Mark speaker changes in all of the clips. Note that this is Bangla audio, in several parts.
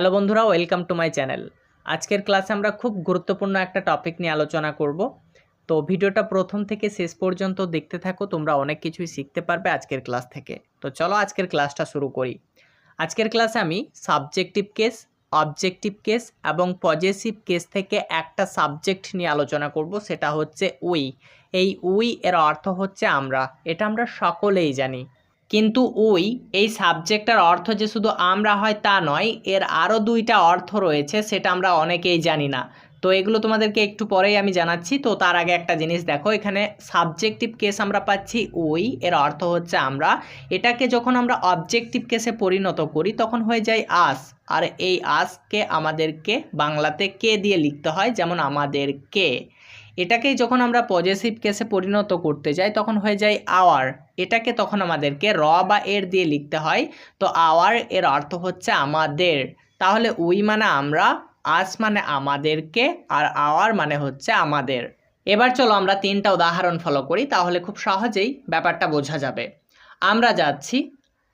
Speaker 1: হ্যালো বন্ধুরা, ওয়েলকাম টু মাই চ্যানেল। আজকের ক্লাসে আমরা খুব গুরুত্বপূর্ণ একটা টপিক নিয়ে আলোচনা করব। তো ভিডিওটা প্রথম থেকে শেষ পর্যন্ত দেখতে থাকো, তোমরা অনেক কিছুই শিখতে পারবে আজকের ক্লাস থেকে। তো চলো আজকের ক্লাসটা শুরু করি। আজকের ক্লাসে আমি সাবজেক্টিভ কেস অবজেক্টিভ কেস এবং পজেসিভ কেস থেকে একটা সাবজেক্ট নিয়ে আলোচনা করব, সেটা হচ্ছে উই। এই উই এর অর্থ হচ্ছে আমরা। এটা আমরা সকলেই জানি। কিন্তু উই এই সাবজেক্টটার অর্থ যে শুধু আমরা হয় তা নয়, এর আরও দুইটা অর্থ রয়েছে সেটা আমরা অনেকেই জানি না। তো এগুলো তোমাদেরকে একটু পরেই আমি জানাচ্ছি। তো তার আগে একটা জিনিস দেখো, এখানে সাবজেক্টিভ কেস আমরা পাচ্ছি উই এর অর্থ হচ্ছে আমরা। এটাকে যখন আমরা অবজেক্টিভ কেসে পরিণত করি, তখন হয়ে যায় আস আর এই আসকে আমাদেরকে বাংলাতে কে দিয়ে লিখতে হয়? যেমন আমাদের কে। এটাকেই যখন আমরা পজিটিভ কেসে পরিণত করতে যাই, তখন হয়ে যায় আওয়ার এটাকে তখন আমাদেরকে র বা এর দিয়ে লিখতে হয়। তো আওয়ার এর অর্থ হচ্ছে আমাদের। তাহলে উই মানে আমরা আস মানে আমাদেরকে, আর আওয়ার মানে হচ্ছে আমাদের। এবার চলো আমরা তিনটা উদাহরণ ফলো করি, তাহলে খুব সহজেই ব্যাপারটা বোঝা যাবে। আমরা যাচ্ছি,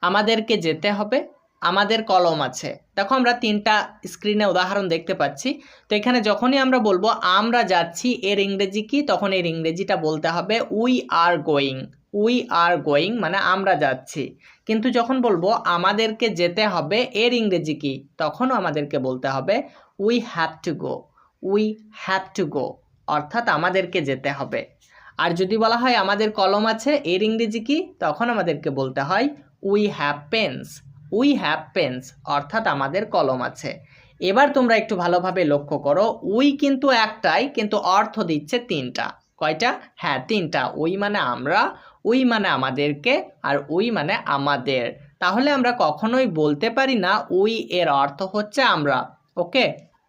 Speaker 1: আমাদেরকে যেতে হবে আমাদের কলম আছে। দেখো আমরা তিনটা স্ক্রিনে উদাহরণ দেখতে পাচ্ছি। তো এখানে যখনই আমরা বলব আমরা যাচ্ছি, এর ইংরেজি কি? তখন এর ইংরেজিটা বলতে হবে we are going we are going মানে আমরা যাচ্ছি। কিন্তু যখন বলব আমাদেরকে যেতে হবে, এর ইংরেজি কি? তখনও আমাদেরকে বলতে হবে we have to go we have to go অর্থাৎ আমাদেরকে যেতে হবে। আর যদি বলা হয় আমাদের কলম আছে, এর ইংরেজি কি? তখন আমাদেরকে বলতে হয় we have pens we have pens অর্থাৎ আমাদের কলম আছে। এবার তোমরা একটু ভালোভাবে লক্ষ্য করো উই কিন্তু একটাই, কিন্তু অর্থ দিচ্ছে তিনটা। কয়টা? হ্যাঁ তিনটা। উই মানে আমরা উই মানে আমাদেরকে, আর উই মানে আমাদের। তাহলে আমরা কখনোই বলতে পারি না উই এর অর্থ হচ্ছে আমরা, ওকে?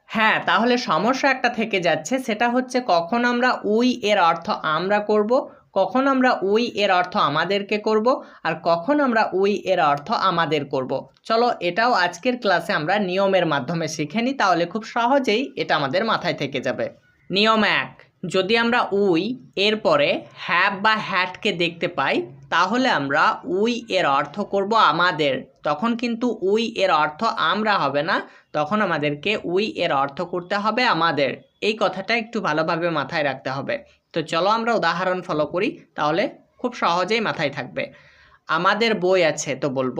Speaker 1: হ্যাঁ তাহলে সমস্যা একটা থেকে যাচ্ছে, সেটা হচ্ছে কখন আমরা উই এর অর্থ আমরা করব কখন আমরা উই এর অর্থ আমাদেরকে করব আর কখন আমরা উই এর অর্থ আমাদের করব। চলো এটাও আজকের ক্লাসে আমরা নিয়মের মাধ্যমে শিখে নিই, তাহলে খুব সহজেই এটা আমাদের মাথায় থেকে যাবে। নিয়ম এক, যদি আমরা উই এর পরে হ্যাভ বা হ্যাটকে দেখতে পাই, তাহলে আমরা উই এর অর্থ করব আমাদের। তখন কিন্তু উই এর অর্থ আমরা হবে না, তখন আমাদেরকে উই এর অর্থ করতে হবে আমাদের। এই কথাটা একটু ভালোভাবে মাথায় রাখতে হবে। তো চলো আমরা উদাহরণ ফলো করি, তাহলে খুব সহজেই মাথায় থাকবে। আমাদের বই আছে, তো বলব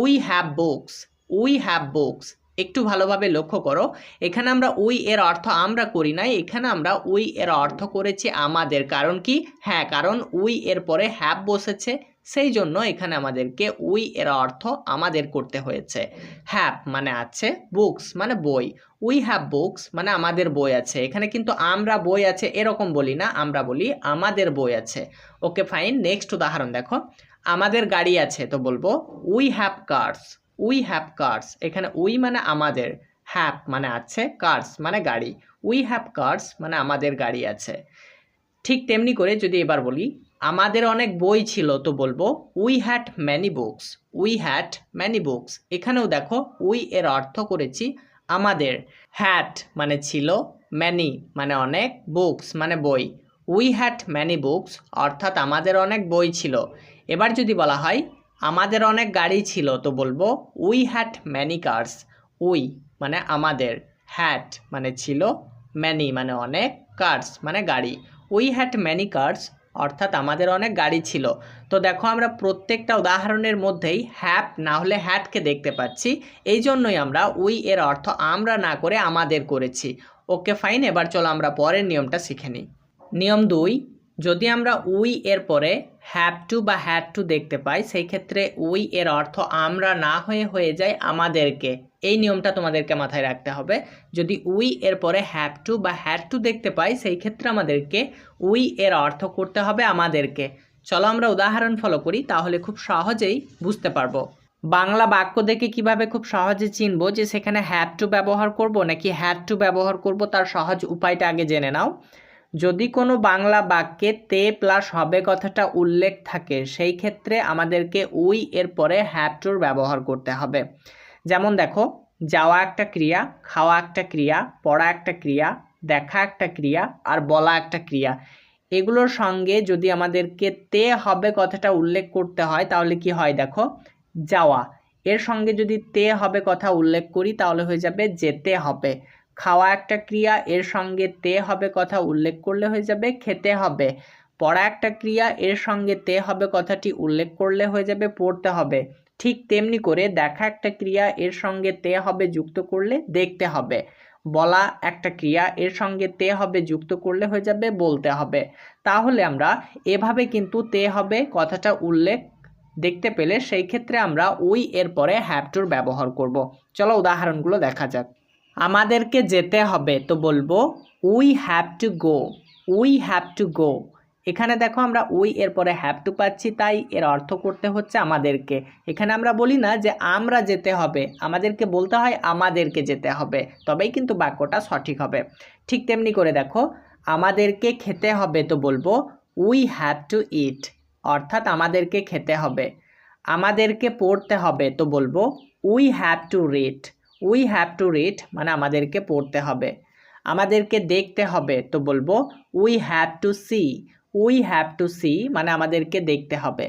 Speaker 1: we have books we have books একটু ভালোভাবে লক্ষ্য করো, এখানে আমরা উই এর অর্থ আমরা করি নাই, এখানে আমরা উই এর অর্থ করেছি আমাদের, কারণ কি? হ্যাঁ কারণ উই এর পরে হ্যাভ বসেছে সেই জন্য এখানে আমাদেরকে উই এর অর্থ আমাদের করতে হয়েছে। হ্যাভ মানে আছে, বুকস মানে বই। উই হ্যাভ বুকস মানে আমাদের বই আছে। এখানে কিন্তু আমরা বই আছে এরকম বলি না, আমরা বলি আমাদের বই আছে। ওকে, ফাইন, নেক্সট উদাহরণ দেখো। আমাদের গাড়ি আছে তো বলব, we have cars, we have cars. এখানে উই মানে আমাদের হ্যাভ মানে আছে, কার্স মানে গাড়ি। উই হ্যাভ কার্স মানে আমাদের গাড়ি আছে। ঠিক তেমনি করে যদি এবার বলি আমাদের অনেক বই ছিল তো বলব we had many books we had many books এখানেও দেখো উই এর অর্থ করেছি আমাদের হ্যাট মানে ছিল ম্যানি মানে অনেক বুকস মানে বই। উই হ্যাড ম্যানি বুকস অর্থাৎ আমাদের অনেক বই ছিল। এবার যদি বলা হয়, আমাদের অনেক গাড়ি ছিল তো বলব we had many cars we মানে আমাদের হ্যাট মানে ছিল ম্যানি মানে অনেক কার্স মানে গাড়ি। উই হ্যাড ম্যানি কার্স অর্থাৎ আমাদের অনেক গাড়ি ছিল। তো দেখো আমরা প্রত্যেকটা উদাহরণের মধ্যেই হ্যাপ না হলে হ্যাটকে দেখতে পাচ্ছি। এই জন্যই আমরা উই এর অর্থ আমরা না করে আমাদের করেছি। ওকে, ফাইন, এবার চলো আমরা পরের নিয়মটা শিখে নিই। নিয়ম দুই, যদি আমরা উই এর পরে হ্যাভ টু বা হ্যাড টু দেখতে পাই, সেই ক্ষেত্রে উই এর অর্থ আমরা না হয়ে হয়ে যায় আমাদেরকে। এই নিয়মটা তোমাদেরকে মাথায় রাখতে হবে। যদি উই এর পরে হ্যাভ টু বা হ্যাড টু দেখতে পাই, সেই ক্ষেত্রে আমাদেরকে উই এর অর্থ করতে হবে আমাদেরকে। চলো আমরা উদাহরণ ফলো করি, তাহলে খুব সহজেই বুঝতে পারব। বাংলা বাক্য দেখে কীভাবে খুব সহজে চিনবো যে সেখানে হ্যাভ টু ব্যবহার করব নাকি হ্যাড টু ব্যবহার করব, তার সহজ উপায়টা আগে জেনে নাও। যদি কোনো বাংলা বাক্যে তে প্লাস হবে কথাটা উল্লেখ থাকে, সেই ক্ষেত্রে আমাদেরকে উই এর পরে হ্যাভ টুর ব্যবহার করতে হবে। যেমন দেখো যাওয়া একটা ক্রিয়া, খাওয়া একটা ক্রিয়া, পড়া একটা ক্রিয়া, দেখা একটা ক্রিয়া আর বলা একটা ক্রিয়া। এগুলোর সঙ্গে যদি আমাদেরকে তে হবে কথাটা উল্লেখ করতে হয়, তাহলে কি হয় দেখো? যাওয়া। এর সঙ্গে যদি তে হবে কথা উল্লেখ করি, তাহলে হয়ে যাবে যেতে হবে। খাওয়া একটা ক্রিয়া, এর সঙ্গে তে হবে কথা উল্লেখ করলে হয়ে যাবে খেতে হবে। পড়া একটা ক্রিয়া, এর সঙ্গে তে হবে কথাটি উল্লেখ করলে হয়ে যাবে পড়তে হবে। ঠিক তেমনি করে দেখা একটা ক্রিয়া এর সঙ্গে তে হবে যুক্ত করলে দেখতে হবে। বলা একটা ক্রিয়া এর সঙ্গে তে হবে যুক্ত করলে হয়ে যাবে বলতে হবে। তাহলে আমরা এভাবে কিন্তু তে হবে কথাটা উল্লেখ দেখতে পেলে সেই ক্ষেত্রে আমরা উই এর পরে হ্যাভ টুর ব্যবহার করব। চলো উদাহরণগুলো দেখা যাক। আমাদেরকে যেতে হবে তো বলব we have to go we have to go এখানে দেখো আমরা উই এর পরে হ্যাভ টু পাচ্ছি, তাই এর অর্থ করতে হচ্ছে আমাদেরকে। এখানে আমরা বলি না যে আমরা যেতে হবে, আমাদেরকে বলতে হয় আমাদেরকে যেতে হবে, তবেই কিন্তু বাক্যটা সঠিক হবে। ঠিক তেমনি করে দেখো, আমাদেরকে খেতে হবে তো বলব উই হ্যাভ টু ইট অর্থাৎ আমাদেরকে খেতে হবে। আমাদেরকে পড়তে হবে তো বলব we have to read we have to read মানে আমাদেরকে পড়তে হবে। আমাদেরকে দেখতে হবে তো বলব we have to see we have to see মানে আমাদেরকে দেখতে হবে।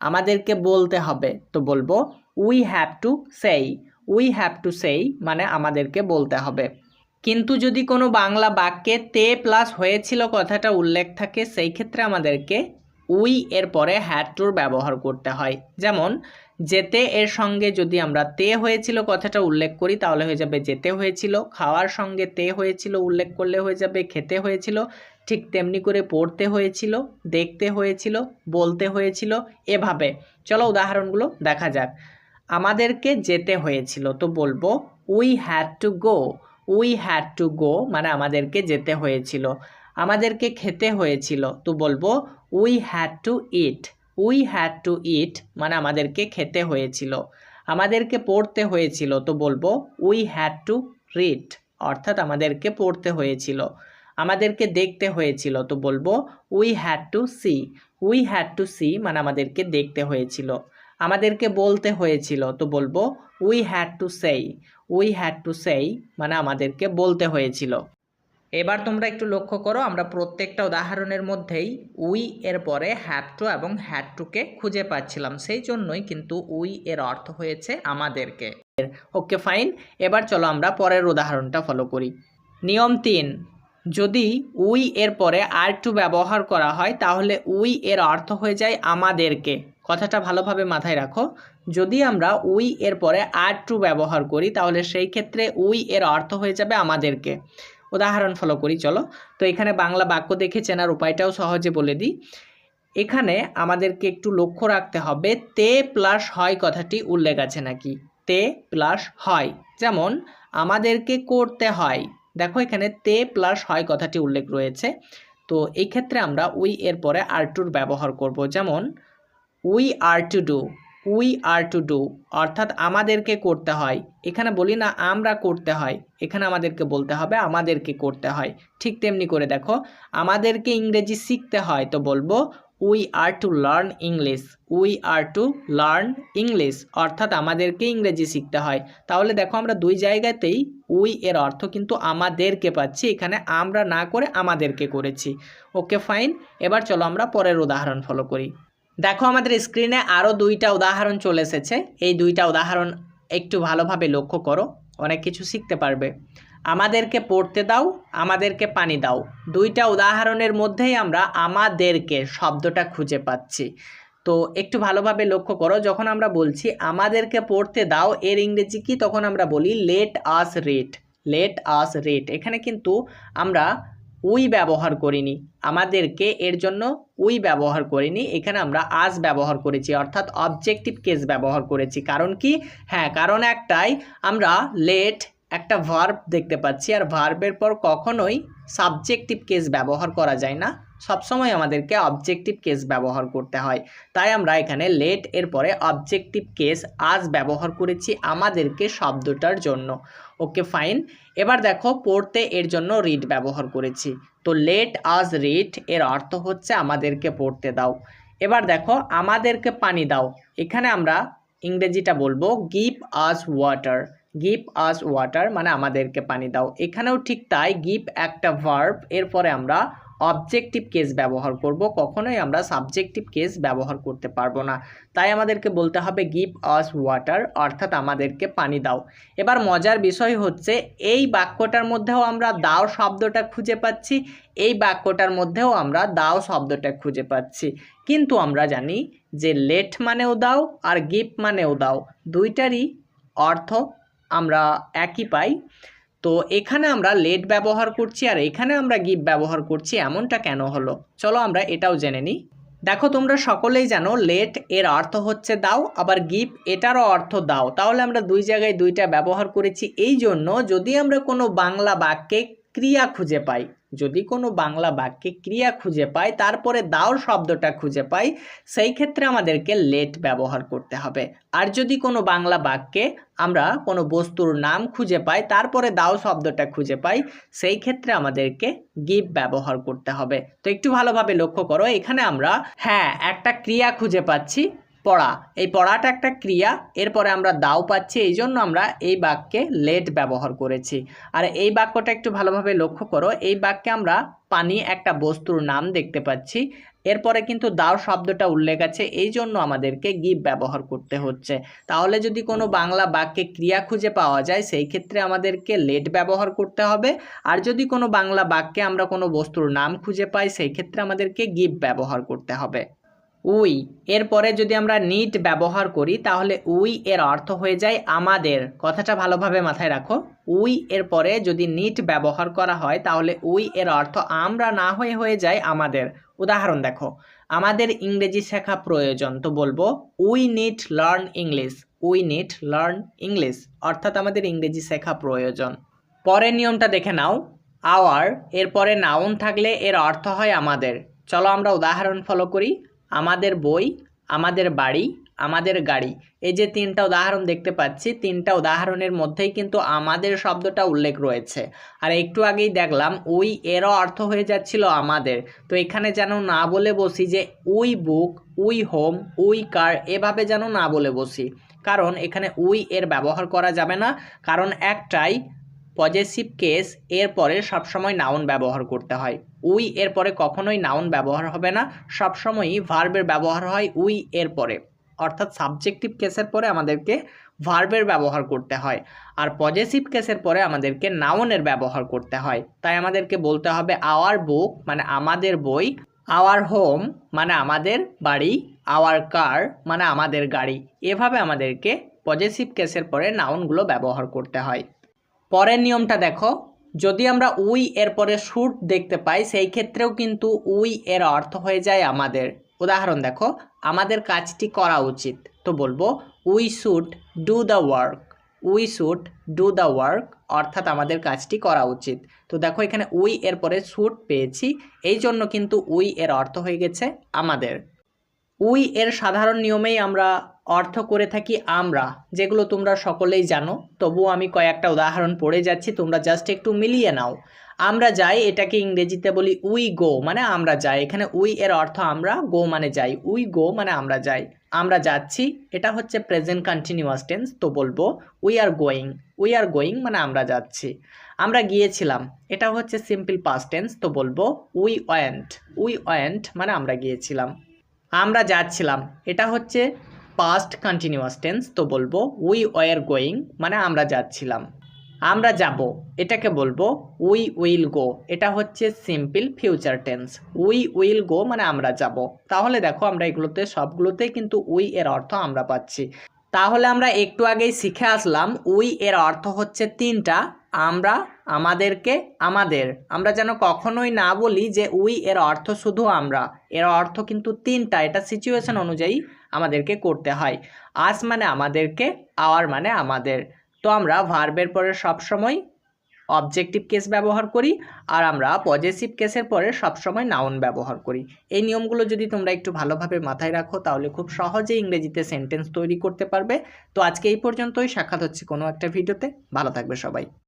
Speaker 1: আমাদেরকে বলতে হবে, তো বলব we have to say we have to say মানে আমাদেরকে বলতে হবে। কিন্তু যদি কোনো বাংলা বাক্যে তে প্লাস হয়েছিল কথাটা উল্লেখ থাকে, সেই ক্ষেত্রে আমাদেরকে উই এর পরে হ্যাড টুর ব্যবহার করতে হয়। যেমন, যেতে এর সঙ্গে যদি আমরা তে হয়েছিল কথাটা উল্লেখ করি, তাহলে হয়ে যাবে যেতে হয়েছিল, খাওয়ার সঙ্গে তে হয়েছিল, উল্লেখ করলে হয়ে যাবে, খেতে হয়েছিল ঠিক তেমনি করে পড়তে হয়েছিল, দেখতে হয়েছিল, বলতে হয়েছিল, এভাবে। চলো উদাহরণগুলো দেখা যাক। আমাদেরকে যেতে হয়েছিল, তো বলব we had to go we had to go মানে আমাদেরকে যেতে হয়েছিল। আমাদেরকে খেতে হয়েছিল, তো বলব we had to eat we had to eat মানে আমাদেরকে খেতে হয়েছিল। আমাদেরকে পড়তে হয়েছিল, তো বলব উই হ্যাড টু রিড অর্থাৎ আমাদেরকে পড়তে হয়েছিল। আমাদেরকে দেখতে হয়েছিল, তো বলব we had to see we had to see মানে আমাদেরকে দেখতে হয়েছিল। আমাদেরকে বলতে হয়েছিল, তো বলব we had to say we had to say মানে আমাদেরকে বলতে হয়েছিল। এবার তোমরা একটু লক্ষ্য করো, আমরা প্রত্যেকটা উদাহরণের মধ্যেই উই এর পরে হ্যাভ টু এবং হ্যাড টুকে খুঁজে পাচ্ছিলাম। সেই জন্যই কিন্তু উই এর অর্থ হয়েছে আমাদেরকে। ওকে ফাইন এবার চলো আমরা পরের উদাহরণটা ফলো করি। নিয়ম তিন যদি উই এর পরে আর টু ব্যবহার করা হয়, তাহলে উই এর অর্থ হয়ে যায় আমাদেরকে। কথাটা ভালোভাবে মাথায় রাখো। যদি আমরা উই এর পরে আর টু ব্যবহার করি, তাহলে সেই ক্ষেত্রে উই এর অর্থ হয়ে যাবে আমাদেরকে। উদাহরণ ফলো করি, চলো। তো এখানে বাংলা বাক্য দেখে চেনার উপায়টাও সহজে বলে দিই। এখানে আমাদেরকে একটু লক্ষ্য রাখতে হবে, তে প্লাস হয় কথাটি উল্লেখ আছে নাকি? তে প্লাস হয়। যেমন, আমাদেরকে করতে হয়। দেখো এখানে তে প্লাস হয় কথাটি উল্লেখ রয়েছে। তো এই ক্ষেত্রে আমরা উই এর পরে আর টুর ব্যবহার করব। যেমন, we are to do, we are to do, অর্থাৎ আমাদেরকে করতে হয়। এখানে বলি না আমরা করতে হয়, এখানে আমাদেরকে বলতে হবে আমাদেরকে করতে হয়। ঠিক তেমনি করে দেখো, আমাদেরকে ইংরেজি শিখতে হয় তো বলব we are to learn English we are to learn English অর্থাৎ আমাদেরকে ইংরেজি শিখতে হয়। তাহলে দেখো আমরা দুই জায়গাতেই উই এর অর্থ কিন্তু আমাদেরকে পাচ্ছি। এখানে আমরা না করে আমাদেরকে করেছি। ওকে ফাইন এবার চলো আমরা পরের উদাহরণ ফলো করি। দেখো আমাদের স্ক্রিনে আরও দুইটা উদাহরণ চলে এসেছে। এই দুইটা উদাহরণ একটু ভালোভাবে লক্ষ্য করো। অনেক কিছু শিখতে পারবে। আমাদেরকে পড়তে দাও, আমাদেরকে পানি দাও। দুইটা উদাহরণের মধ্যেই আমরা আমাদেরকে শব্দটা খুঁজে পাচ্ছি। তো একটু ভালোভাবে লক্ষ্য করো, যখন আমরা বলছি আমাদেরকে পড়তে দাও, এর ইংরেজি কি? তখন আমরা বলি let us rate let us rate এখানে কিন্তু আমরা উই ব্যবহার করিনি। আমাদেরকে এর জন্য উই ব্যবহার করিনি। এখানে আমরা আজ ব্যবহার করেছি, অর্থাৎ অবজেক্টিভ কেস ব্যবহার করেছি। কারণ কি? হ্যাঁ কারণ একটাই, আমরা লেট একটা ভার্ব দেখতে পাচ্ছি, আর ভার্বের পর কখনোই সাবজেক্টিভ কেস ব্যবহার করা যায় না। সবসময় আমাদেরকে অবজেক্টিভ কেস ব্যবহার করতে হয়। তাই আমরা এখানে লেট এর পরে অবজেক্টিভ কেস আজ ব্যবহার করেছি আমাদেরকে শব্দটার জন্য। ওকে ফাইন এবার দেখো, পড়তে এর জন্য রিড ব্যবহার করেছি। তো লেট আজ রিড এর অর্থ হচ্ছে আমাদেরকে পড়তে দাও। এবার দেখো, আমাদেরকে পানি দাও। এখানে আমরা ইংরেজিটা বলব give us water give us water মানে আমাদেরকে পানি দাও। এখানেও ঠিক তাই গিভ একটা ভার্ব এরপরে আমরা অবজেক্টিভ কেস ব্যবহার করব। কখনোই আমরা সাবজেক্টিভ কেস ব্যবহার করতে পারব না। তাই আমাদেরকে বলতে হবে গিভ আস ওয়াটার অর্থাৎ আমাদেরকে পানি দাও। এবার মজার বিষয় হচ্ছে, এই বাক্যটার মধ্যেও আমরা দাও শব্দটা খুঁজে পাচ্ছি, এই বাক্যটার মধ্যেও আমরা দাও শব্দটা খুঁজে পাচ্ছি। কিন্তু আমরা জানি যে লেট মানেও দাও আর গিভ মানেও দাও। দুইটারই অর্থ আমরা একই পাই। তো এখানে আমরা লেট ব্যবহার করছি আর এখানে আমরা গিভ ব্যবহার করছি, এমনটা কেন হলো? চলো আমরা এটাও জেনে নিই। দেখো তোমরা সকলেই জানো লেট এর অর্থ হচ্ছে দাও, আবার গিভ এটারও অর্থ দাও। তাহলে আমরা দুই জায়গায় দুইটা ব্যবহার করেছি। এই জন্য যদি আমরা কোনো বাংলা বাক্যে ক্রিয়া খুঁজে পাই যদি কোনো বাংলা বাক্যে ক্রিয়া খুঁজে পাই তারপরে দাও শব্দটা খুঁজে পাই, সেই ক্ষেত্রে আমাদেরকে লেট ব্যবহার করতে হবে। আর যদি কোনো বাংলা বাক্যে আমরা কোনো বস্তুর নাম খুঁজে পাই, তারপরে দাও শব্দটা খুঁজে পাই, সেই ক্ষেত্রে আমাদেরকে গিভ ব্যবহার করতে হবে। তো একটু ভালোভাবে লক্ষ্য করো, এখানে আমরা হ্যাঁ একটা ক্রিয়া খুঁজে পাচ্ছি পড়া। এই পড়াটা একটা ক্রিয়া, এরপরে আমরা দাও পাচ্ছি এই জন্য আমরা এই বাক্যে লেট ব্যবহার করেছি। আর এই বাক্যটা একটু ভালোভাবে লক্ষ্য করো, এই বাক্যে আমরা পানি একটা বস্তুর নাম দেখতে পাচ্ছি। এরপরে কিন্তু দাও শব্দটা উল্লেখ আছে এই জন্য আমাদেরকে গিভ ব্যবহার করতে হচ্ছে। তাহলে যদি কোনো বাংলা বাক্যে ক্রিয়া খুঁজে পাওয়া যায়, সেই ক্ষেত্রে আমাদেরকে লেট ব্যবহার করতে হবে। আর যদি কোনো বাংলা বাক্যে আমরা কোনো বস্তুর নাম খুঁজে পাই, সেই ক্ষেত্রে আমাদেরকে গিভ ব্যবহার করতে হবে। উই। এরপরে যদি আমরা নিট ব্যবহার করি, তাহলে উই এর অর্থ হয়ে যায় আমাদের। কথাটা ভালোভাবে মাথায় রাখো। উই এর পরে যদি নিট ব্যবহার করা হয়, তাহলে উই এর অর্থ আমরা না হয়ে হয়ে যায় আমাদের। উদাহরণ দেখো। আমাদের ইংরেজি শেখা প্রয়োজন। তো বলব, we need learn English we need learn English অর্থাৎ আমাদের ইংরেজি শেখা প্রয়োজন। পরের নিয়মটা দেখে নাও। আওয়ার এরপরে নাউন থাকলে এর অর্থ হয় আমাদের। চলো আমরা উদাহরণ ফলো করি। আমাদের বই, আমাদের বাড়ি, আমাদের গাড়ি। এই যে তিনটা উদাহরণ দেখতে পাচ্ছি, তিনটা উদাহরণের মধ্যেই কিন্তু আমাদের শব্দটা উল্লেখ রয়েছে। আর একটু আগেই দেখলাম, উই এরও অর্থ হয়ে যাচ্ছিল আমাদের। তো এখানে যেন না বলে বসি যে, we book, we home, we car এভাবে যেন না বলে বসি। কারণ এখানে উই এর ব্যবহার করা যাবে না। কারণ একটাই পজেসিভ কেস এর পরে সবসময় নাউন ব্যবহার করতে হয়। উই এর পরে কখনোই নাউন ব্যবহার হবে না, সবসময়ই ভার্বের ব্যবহার হয় উই এর পরে। অর্থাৎ সাবজেক্টিভ কেসের পরে আমাদেরকে ভার্বের ব্যবহার করতে হয়, আর পজেসিভ কেসের পরে আমাদেরকে নাউনের ব্যবহার করতে হয়। তাই আমাদেরকে বলতে হবে আওয়ার বুক মানে আমাদের বই আওয়ার হোম মানে আমাদের বাড়ি আওয়ার কার মানে আমাদের গাড়ি। এভাবে আমাদেরকে পজেসিভ কেসের পরে নাউনগুলো ব্যবহার করতে হয়। পরের নিয়মটা দেখো। যদি আমরা উই এর পরে শুট দেখতে পাই, সেই ক্ষেত্রেও কিন্তু উই এর অর্থ হয়ে যায় আমাদের। উদাহরণ দেখো, আমাদের কাজটি করা উচিত। তো বলব, we should do the work. We should do the work অর্থাৎ আমাদের কাজটি করা উচিত। তো দেখো, এখানে উই এর পরে শুট পেয়েছি, এই জন্য কিন্তু উই এর অর্থ হয়ে গেছে আমাদের। উই এর সাধারণ নিয়মেই আমরা অর্থ করে থাকি আমরা, যেগুলো তোমরা সকলেই জানো। তবুও আমি কয়েকটা উদাহরণ পড়ে যাচ্ছি, তোমরা জাস্ট একটু মিলিয়ে নাও। আমরা যাই, এটাকে ইংরেজিতে বলি উই গো মানে আমরা যাই। এখানে উই এর অর্থ আমরা, গো মানে যাই। উই গো মানে আমরা যাই। আমরা যাচ্ছি, এটা হচ্ছে প্রেজেন্ট কন্টিনিউয়াস টেন্স তো বলব we are going we are going মানে আমরা যাচ্ছি। আমরা গিয়েছিলাম, এটা হচ্ছে সিম্পল পাস্ট টেন্স তো বলব উই ওয়েন্ট উই ওয়েন্ট মানে আমরা গিয়েছিলাম। আমরা যাচ্ছিলাম, এটা হচ্ছে পাস্ট কন্টিনিউয়াস টেন্স তো বলব উই ওয়ার গোয়িং মানে আমরা যাচ্ছিলাম। আমরা যাব, এটাকে বলব উই উইল গো এটা হচ্ছে simple future tense we will go মানে আমরা যাব। তাহলে দেখো, আমরা এগুলোতে, সবগুলোতেই কিন্তু উই এর অর্থ আমরা পাচ্ছি। তাহলে আমরা একটু আগেই শিখে আসলাম উই এর অর্থ হচ্ছে তিনটা, আমরা আমাদেরকে আমাদের। আমরা যেন কখনোই না বলি যে উই এর অর্থ শুধু আমরা। এর অর্থ কিন্তু তিনটা। এটা সিচুয়েশন অনুযায়ী আমাদেরকে করতে হয়। আস মানে আমাদেরকে, আওয়ার মানে আমাদের। তো আমরা ভার্বের পরে সবসময় অবজেক্টিভ কেস ব্যবহার করি আর আমরা পজেসিভ কেসের পরে সবসময় নাউন ব্যবহার করি। এই নিয়মগুলো যদি তোমরা একটু ভালোভাবে মাথায় রাখো, তাহলে খুব সহজেই ইংরেজিতে সেন্টেন্স তৈরি করতে পারবে। তো আজকে এই পর্যন্তই। সাক্ষাৎ হচ্ছে কোনো একটা ভিডিওতে ভালো থাকবে সবাই।